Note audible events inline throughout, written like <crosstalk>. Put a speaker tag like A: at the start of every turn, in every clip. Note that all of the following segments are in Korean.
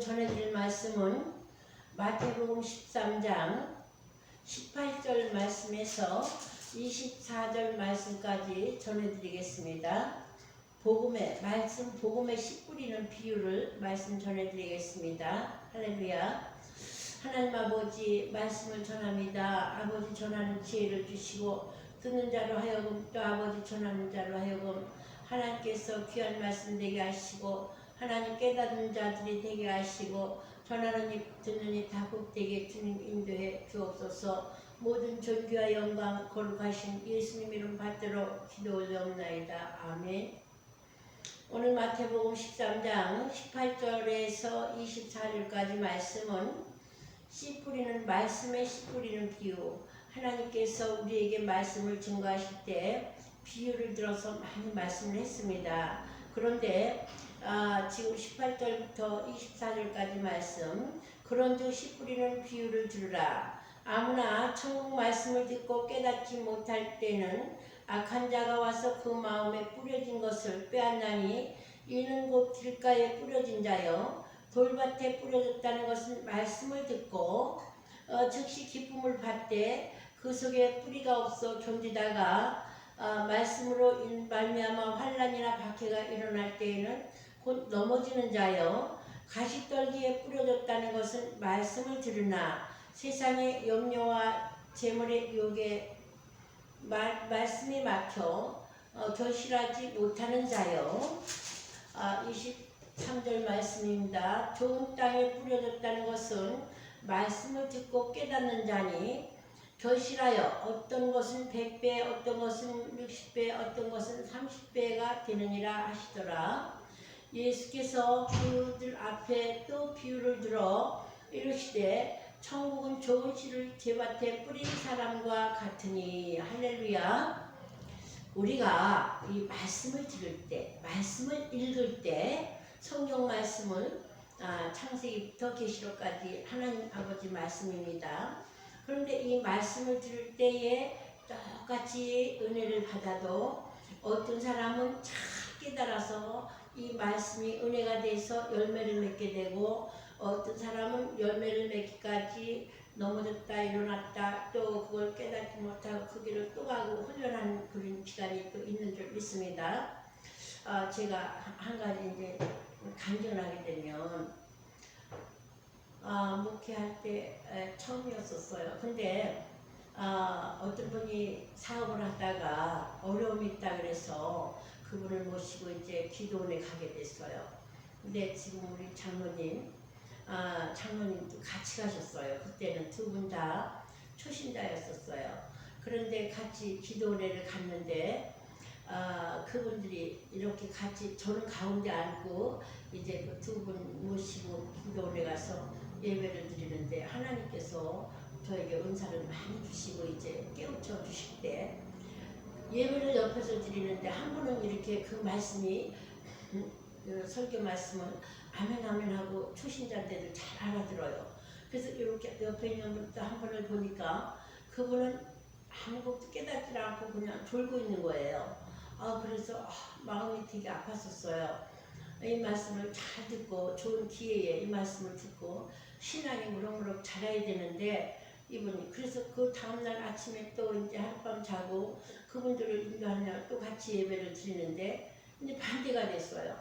A: 전해드릴 말씀은 마태복음 13장 18절 말씀에서 24절 말씀까지 전해드리겠습니다. 복음의 말씀 복음의 씨 뿌리는 비유를 말씀 전해드리겠습니다. 할렐루야. 하나님 아버지 말씀을 전합니다. 아버지 전하는 지혜를 주시고 듣는 자로 하여금 또 아버지 전하는 자로 하여금 하나님께서 귀한 말씀 되게 하시고 하나님 깨닫는 자들이 되게 하시고 전하는 입 듣는 입 다국되게 주님 인도해 주옵소서 모든 존귀와 영광 거룩하신 예수님 이름 받들어 기도 올려옵나이다. 아멘 오늘 마태복음 13장 18절에서 24절까지 말씀은 씨 뿌리는 말씀의 씨 뿌리는 비유 하나님께서 우리에게 말씀을 증거하실 때 비유를 들어서 많이 말씀을 했습니다. 그런데 아, 지금 18절부터 24절까지 말씀 그런즉 씨 뿌리는 비유를 들으라. 아무나 천국 말씀을 듣고 깨닫지 못할 때는 악한 자가 와서 그 마음에 뿌려진 것을 빼앗나니 이는 곧 길가에 뿌려진 자여 돌밭에 뿌려졌다는 것은 말씀을 듣고 어, 즉시 기쁨을 받되 그 속에 뿌리가 없어 존지다가 어, 말씀으로 인- 말미암아 환란이나 박해가 일어날 때에는 곧 넘어지는 자여 가시떨기에 뿌려졌다는 것은 말씀을 들으나 세상의 염려와 재물의 유혹에 말, 말씀이 막혀 어, 결실하지 못하는 자여 아, 23절 말씀입니다. 좋은 땅에 뿌려졌다는 것은 말씀을 듣고 깨닫는 자니 결실하여 어떤 것은 100배, 어떤 것은 60배, 어떤 것은 30배가 되느니라 하시더라. 예수께서 그들 앞에 또 비유를 들어 이르시되 천국은 좋은 씨를 제밭에 뿌린 사람과 같으니 할렐루야. 우리가 이 말씀을 들을 때, 말씀을 읽을 때 성경 말씀을 아, 창세기부터 계시록까지 하나님 아버지 말씀입니다. 그런데 이 말씀을 들을 때에 똑같이 은혜를 받아도 어떤 사람은 잘 깨달아서 이 말씀이 은혜가 돼서 열매를 맺게 되고 어떤 사람은 열매를 맺기까지 넘어졌다 일어났다 또 그걸 깨닫지 못하고 그 길을 또 가고 훈련하는 그런 시간이 또 있는 줄 믿습니다. 아, 제가 한 가지 이제 간증하게 되면 아, 목회할 때 에, 처음이었었어요. 근데 아, 어떤 분이 사업을 하다가 어려움이 있다 그래서 그분을 모시고 이제 기도원에 가게 됐어요. 근데 지금 우리 장로님, 아, 장로님도 같이 가셨어요. 그때는 두 분 다 초신자였었어요. 그런데 같이 기도원회를 갔는데 아, 그분들이 이렇게 같이 저는 가운데 앉고 이제 그 두 분 모시고 기도원에 가서 예배를 드리는데 하나님께서 저에게 은사를 많이 주시고 이제 깨우쳐 주실 때 예배를 옆에서 드리는데 한 분은 이렇게 그 말씀이 음, 그 설교 말씀을 아멘 아멘 하고 초신자들을 잘 알아들어요. 그래서 이렇게 옆에 있는 분도 한 분을 보니까 그분은 아무것도 깨닫지 않고 그냥 졸고 있는 거예요. 아 그래서 아, 마음이 되게 아팠었어요. 이 말씀을 잘 듣고 좋은 기회에 이 말씀을 듣고 신앙이 무럭무럭 자라야 되는데 이분이 그래서 그 다음날 아침에 또 이제 하룻밤 자고 그분들을 인도하느라 또 같이 예배를 드리는데 이제 반대가 됐어요.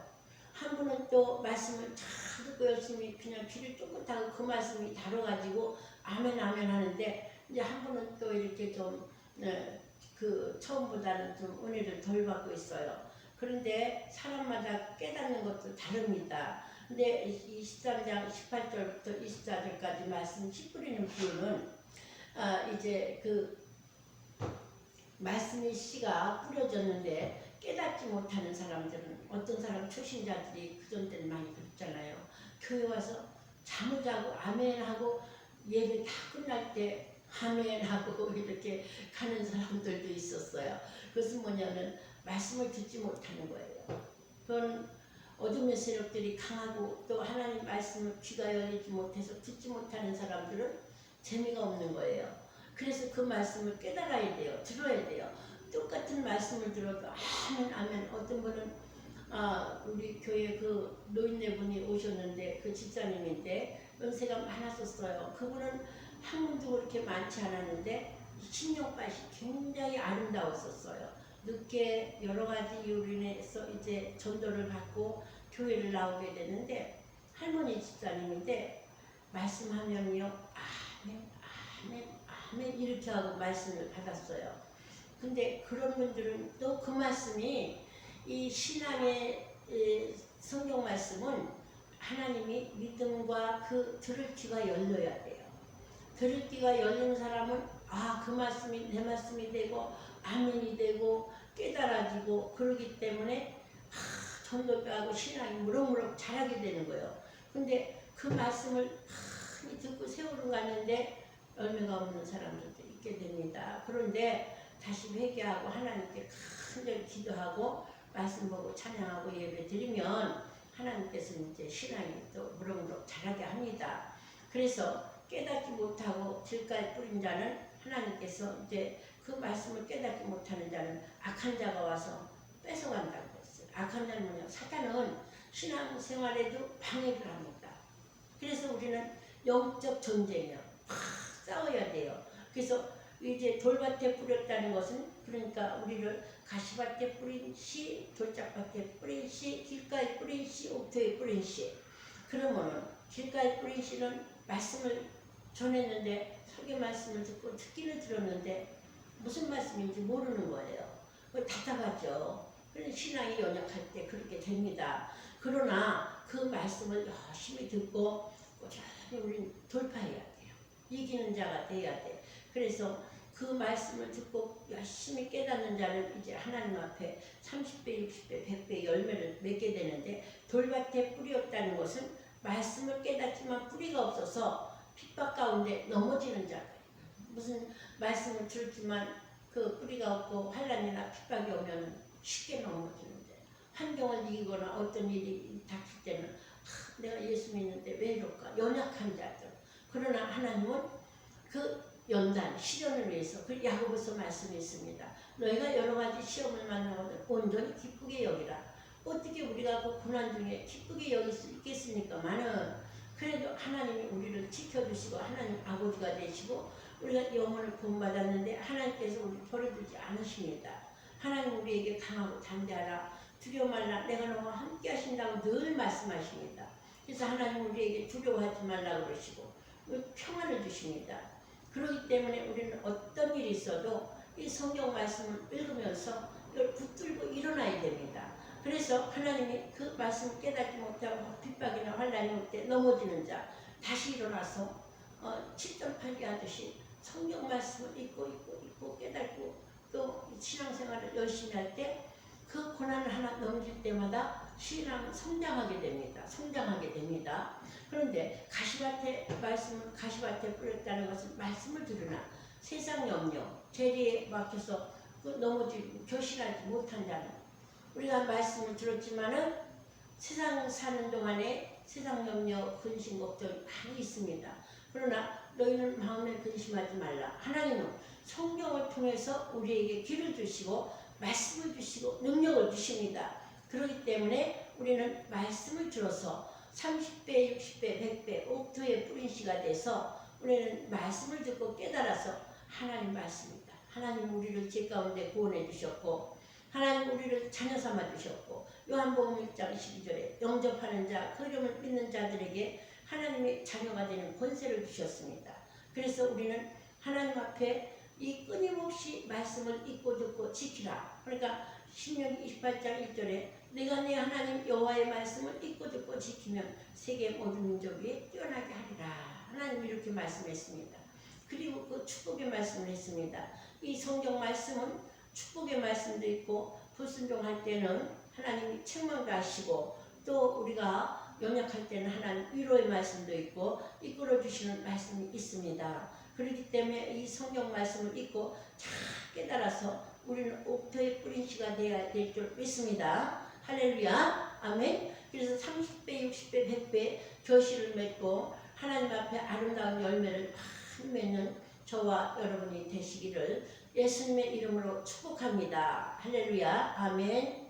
A: 한 분은 또 말씀을 잘 듣고 열심히 그냥 귀를 쫑긋하고 그 말씀이 다뤄가지고 아멘 아멘 하는데 이제 한 분은 또 이렇게 좀 네, 그 처음보다는 좀 은혜를 덜 받고 있어요. 그런데 사람마다 깨닫는 것도 다릅니다. 근데 이 13장 18절부터 24절까지 말씀 씨 뿌리는 비유는 아, 이제 그 말씀의 씨가 뿌려졌는데 깨닫지 못하는 사람들은 어떤 사람 초신자들이 그전 때는 많이 그랬잖아요. 교회 와서 잠을 자고 아멘하고 예배 다 끝날 때 아멘하고 <laughs> 이렇게 가는 사람들도 있었어요. 그것은 뭐냐면 말씀을 듣지 못하는 거예요. 그건 어둠의 세력들이 강하고 또 하나님 말씀을 귀가 열리지 못해서 듣지 못하는 사람들은 재미가 없는 거예요. 그래서 그 말씀을 깨달아야 돼요. 들어야 돼요. 똑같은 말씀을 들어도 아멘 아멘 어떤 분은 아, 우리 교회 그 노인네 분이 오셨는데 그 집사님인데 연세가 많았었어요. 그분은 학문도 그렇게 많지 않았는데 신령밭이 굉장히 아름다웠었어요. 늦게 여러 가지 이유로 인해서 이제 전도를 받고 교회를 나오게 됐는데 할머니 집사님인데 말씀하면요 아멘 아멘 아멘 이렇게 하고 말씀을 받았어요. 근데 그런 분들은 또 그 말씀이 이 신앙의 에, 성경 말씀은 하나님이 믿음과 그 들을 귀가 열려야 돼요. 들을 귀가 열린 사람은 아 그 말씀이 내 말씀이 되고 아멘이 되고 깨달아지고 그러기 때문에 아, 전도하고 신앙이 무럭무럭 자라게 되는 거예요. 근데 그 말씀을 많이 듣고 세월을 갔는데 열매가 없는 사람들도 있게 됩니다. 그런데 다시 회개하고 하나님께 간절히 기도하고 말씀 보고 찬양하고 예배 드리면 하나님께서 이제 신앙이 또 무럭무럭 자라게 합니다. 그래서 깨닫지 못하고 길가에 뿌린 자는 하나님께서 이제 그 말씀을 깨닫지 못하는 자는 악한 자가 와서 뺏어간다고 했어요. 악한 자는 뭐냐? 사탄은 신앙 생활에도 방해를 합니다. 그래서 우리는 영적 전쟁이요. 팍 싸워야 돼요. 그래서 이제 돌밭에 뿌렸다는 것은 그러니까 우리를 가시밭에 뿌린 씨, 돌짝밭에 뿌린 씨, 길가에 뿌린 씨, 옥토에 뿌린 씨. 그러면은 길가에 뿌린 씨는 말씀을 전했는데 설교 말씀을 듣고 듣기는 들었는데 무슨 말씀인지 모르는 거예요. 그 답답하죠. 신앙이 연약할 때 그렇게 됩니다. 그러나 그 말씀을 열심히 듣고 꾸준히 우리는 돌파해야 돼요. 이기는 자가 돼야 돼. 그래서 그 말씀을 듣고 열심히 깨닫는 자는 이제 하나님 앞에 30배, 60배, 100배 열매를 맺게 되는데 돌밭에 뿌리 없다는 것은 말씀을 깨닫지만 뿌리가 없어서 핍박 가운데 넘어지는 자가 무슨 말씀을 들었지만 그 뿌리가 없고 환란이나 핍박이 오면 쉽게 넘어지는데 환경을 이기거나 어떤 일이 닥칠 때는 아, 내가 예수 믿는데 왜 이럴까 연약한 자들 그러나 하나님은 그 연단 시련을 위해서 그 야고보서 말씀이 있습니다. 너희가 여러 가지 시험을 만나거든 온전히 기쁘게 여기라. 어떻게 우리가 그 고난 중에 기쁘게 여길 수 있겠습니까만은 그래도 하나님이 우리를 지켜주시고 하나님 아버지가 되시고 우리가 영혼을 구원받았는데 하나님께서 우리 버려두지 않으십니다. 하나님 우리에게 강하고 담대하라 두려워 말라 내가 너와 함께 하신다고 늘 말씀하십니다. 그래서 하나님 우리에게 두려워하지 말라 그러시고 평안을 주십니다. 그렇기 때문에 우리는 어떤 일이 있어도 이 성경 말씀을 읽으면서 이걸 붙들고 일어나야 됩니다. 그래서 하나님이 그 말씀을 깨닫지 못하고 핍박이나 환란이 올 때 넘어지는 자 다시 일어나서 어, 7점 8기 하듯이 성경 말씀을 읽고 읽고 읽고 깨닫고 또 신앙생활을 열심히 할 때 그 고난을 하나 넘길 때마다 신앙 성장하게 됩니다. 성장하게 됩니다. 그런데 가시밭에 말씀을 가시밭에 뿌렸다는 것은 말씀을 들으나 세상 염려, 재리에 막혀서 그 넘어지고 결실하지 못한 자는 우리가 말씀을 들었지만은 세상 사는 동안에 세상 염려, 근심, 걱정이 많이 있습니다. 그러나 너희는 마음에 근심하지 말라. 하나님은 성경을 통해서 우리에게 길을 주시고 말씀을 주시고 능력을 주십니다. 그렇기 때문에 우리는 말씀을 들어서 30배, 60배, 100배, 옥토에 뿌린 씨가 돼서 우리는 말씀을 듣고 깨달아서 하나님 말씀입니다. 하나님 우리를 죄 가운데 구원해 주셨고 하나님 우리를 자녀 삼아 주셨고 요한복음 1장 12절에 영접하는 자, 그 이름을 믿는 자들에게 하나님의 자녀가 되는 권세를 주셨습니다. 그래서 우리는 하나님 앞에 이 끊임없이 말씀을 읽고 듣고 지키라. 그러니까 신명기 28장 1절에 내가 내 하나님 여호와의 말씀을 읽고 듣고 지키면 세계 모든 민족 위에 뛰어나게 하리라. 하나님 이렇게 말씀했습니다. 그리고 그 축복의 말씀을 했습니다. 이 성경 말씀은 축복의 말씀도 있고 불순종할 때는 하나님이 책망도 하시고 또 우리가 연약할 때는 하나님 위로의 말씀도 있고 이끌어 주시는 말씀이 있습니다. 그렇기 때문에 이 성경 말씀을 읽고 잘 깨달아서 우리는 옥토에 뿌린 씨가 되어야 될 줄 믿습니다. 할렐루야. 아멘. 그래서 30배, 60배, 100배 결실을 맺고 하나님 앞에 아름다운 열매를 많이 맺는 저와 여러분이 되시기를 예수님의 이름으로 축복합니다. 할렐루야. 아멘.